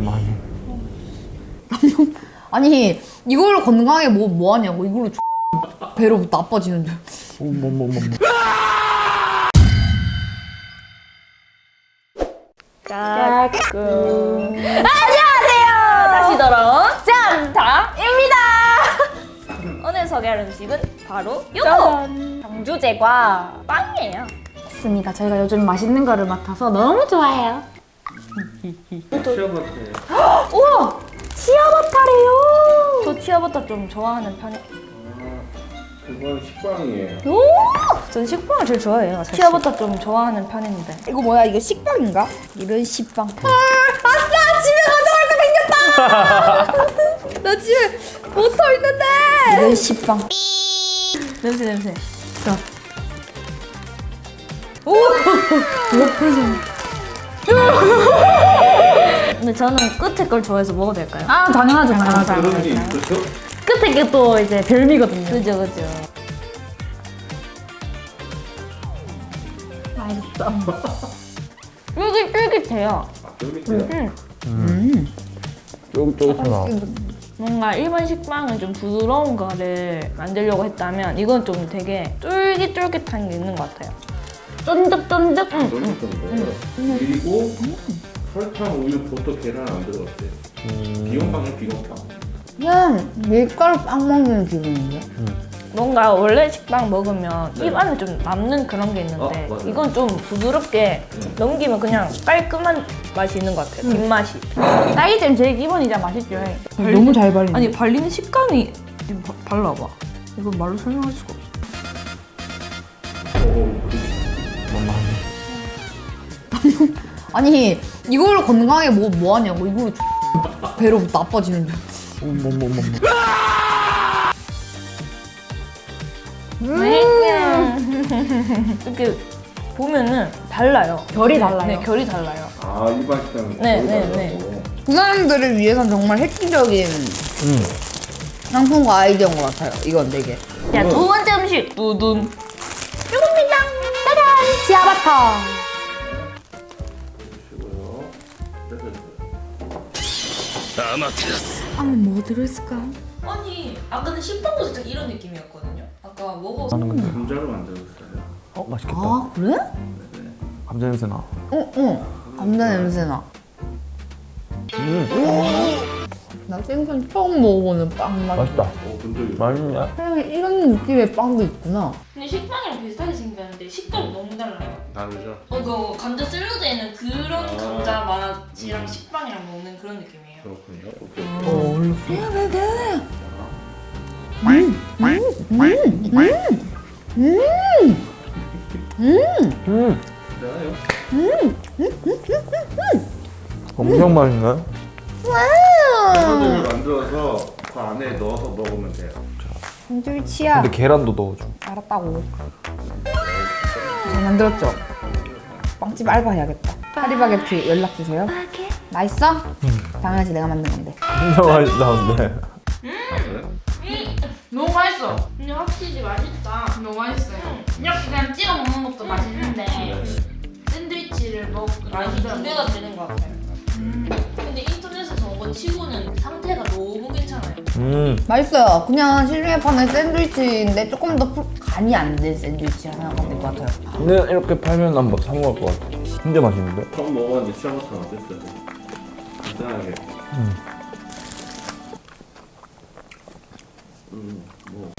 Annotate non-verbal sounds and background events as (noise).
많이. (laughs) 아니 이걸로 건강하게 뭐, 뭐 하냐고 이걸로 배로 나빠지는데 뭐, 뭐, 뭐, 뭐. 까꿍. 안녕하세요. 다시 돌아온 짬타입니다. 오늘 소개할 음식은 바로 요거 방주제과 빵이에요. 맞습니다. 저희가 요즘 맛있는 거를 맡아서 너무 좋아해요. 치아바타 (gasps) 우와! 치아바타래요! 저 치아버터 좀 좋아하는 편이. 그건 식빵이에요. 오! 전 식빵을 제일 좋아해요. 사실. 치아버터 좀 좋아하는 편인데. 이거 뭐야 이거 식빵인가? 이런 식빵 헐 아싸 집에 가져갈 거 생겼다 (laughs) 나 집에 버터 있는데 이런 식빵 냄새 냄새. (laughs) 근데 저는 끝에 걸 좋아해서 먹어도 될까요? 아, 당연하죠, 당연하죠. 그런 게 있어요? 끝에 게 또 이제 별미거든요. 그죠 그죠. 맛있어. (laughs) 쫄깃쫄깃해요. 아, 쫄깃해요. 쫄깃쫄깃하다. 뭔가 일반 식빵은 좀 부드러운 거를 만들려고 했다면 이건 좀 되게 쫄깃쫄깃한 게 있는 것 같아요. 쫀득쫀득. 쫄깃한데. 그리고 설탕, 우유, 버터, 계란 안 들어갔어요. 비건빵이요, 비건빵. 그냥 밀가루 빵 먹는 기분인데 뭔가 원래 식빵 먹으면 입 안에 좀 남는 그런 게 있는데 어, 맞아요. 이건 좀 부드럽게 넘기면 그냥 깔끔한 맛이 있는 것 같아요. 뒷맛이. 딸기잼 제일 기본이자 맛있죠. 너무 잘 발리네 아니 발리는 식감이 바- 발라봐. 이거 말로 설명할 수가 없어. 어, (laughs) 아니 이걸로 건강하게 뭐, 뭐 하냐고 이걸로 배로 나빠지는데 뭐, 뭐, 뭐, 뭐. 네. 이렇게 보면은 달라요. 결이 달라요. 네, 결이 달라요. 아, 일반 식당은 네, 네. 네. 그 사람들을 위해선 정말 획기적인 음. 상품과 아이디어인 것 같아요 이건 되게 자, 두 번째 음식 두둔. 그리고요. 됐어요. 안에 뭐 들어있을까? 아니 아까는 식빵도 진짜 이런 느낌이었거든요. 아까 먹어서 하는 건데. 감자로 만들었어요. 어, 맛있겠다. 아 그래? 감자 냄새 나. 어, 어. 감자 냄새 나. 음, 나 생선 처음 먹어보는 빵 맛. 맛있다. 어, 근데 맛있냐? 세상에 이런 느낌의 빵도 있구나. 근데 식빵이랑 비슷하게 생겼는데 식감이 너무 달라요. 다르죠? 어, 그 감자 샐러드에 있는 그런 아. 감자 맛이랑 식빵이랑 먹는 그런 느낌이에요. 그렇군요. 오케이. 어, 얼른. 야, 네, 네. 음, 되나요? 엄청 맛있네. 샐러드를 만들어서 그 안에 넣어서 먹으면 돼요. 샌드위치야. 근데 계란도 넣어줘. 알았다고. 잘 만들었죠? 빵집 알바 해야겠다. 파리바게트 연락 주세요. 맛있어? 당연하지 내가 만든 건데. 진짜 맛있다는데. 아, 그래? 너무 맛있어. 근데 확실히 맛있다. 너무 맛있어요. 이렇게 그냥 찍어 먹는 것도 맛있는데 네. 샌드위치를 먹 맛이 두 배가 되는 것 같아요. 근데 인터넷에서 온거 치고는 음, 맛있어요. 그냥 시중에 파는 샌드위치인데 조금 더 풀- 간이 안 된 샌드위치 하나 하면 될것 같아요. 근데 이렇게 팔면 한번 사 먹을 것 같아. 진짜 맛있는데? 처음 먹어봤는데 치아바타는 어땠어요? 간단하게. 음, 뭐